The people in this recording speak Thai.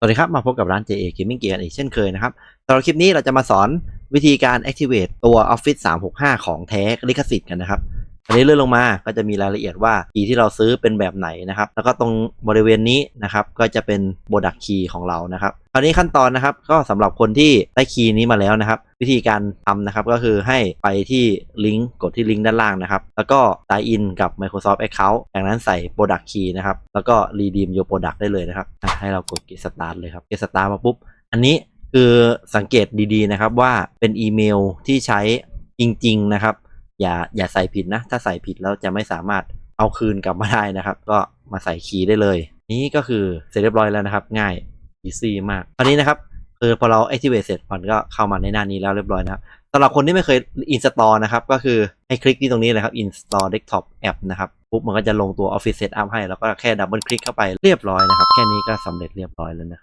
สวัสดีครับ มาพบกับร้าน JA Gaming Gear อีกเช่นเคยนะครับสำหรับคลิปนี้เราจะมาสอนวิธีการ activate ตัว Office 365 ของแท้ลิขสิทธิ์กันนะครับ อันนี้เลื่อนลงมาก็จะมีรายละเอียดว่าคีย์ที่เราซื้อเป็นแบบไหนนะครับแล้วก็ตรงบริเวณนี้นะครับก็จะเป็นโบดักคีย์ของเรานะครับคราวนี้ขั้นตอนนะครับก็สำหรับคนที่ได้คีย์นี้มาแล้วนะครับ วิธีการทำนะครับก็คือให้ไปที่ลิงก์กดที่ลิงก์ด้านล่างนะครับ แล้วก็ sign in กับ Microsoft Account จากนั้นใส่ Product Key นะครับ แล้วก็ redeem your product ได้เลยนะครับให้เรากด get start เลยครับ get start มาปุ๊บ อันนี้คือสังเกตดีๆนะครับว่าเป็นอีเมลที่ใช้จริง ๆ นะครับ อย่าอย่าใส่ผิดนะ ถ้าใส่ผิดแล้วจะไม่สามารถเอาคืนกลับมาได้นะครับ ก็มาใส่คีย์ได้เลย นี่ก็คือเสร็จเรียบร้อยแล้วนะครับ ง่าย easy มากคราวนี้นะครับคือพอเรา activate เสร็จมันก็เข้ามาในหน้านี้แล้วเรียบร้อยนะครับสำหรับคนที่ไม่เคย install นะครับ ก็คือให้คลิกที่ตรงนี้เลยครับ install desktop app นะครับปุ๊บมันก็จะลงตัว office setup ให้ แล้วก็แค่ดับเบิลคลิกเข้าไปเรียบร้อยนะครับ แค่นี้ก็สำเร็จเรียบร้อยแล้วนะ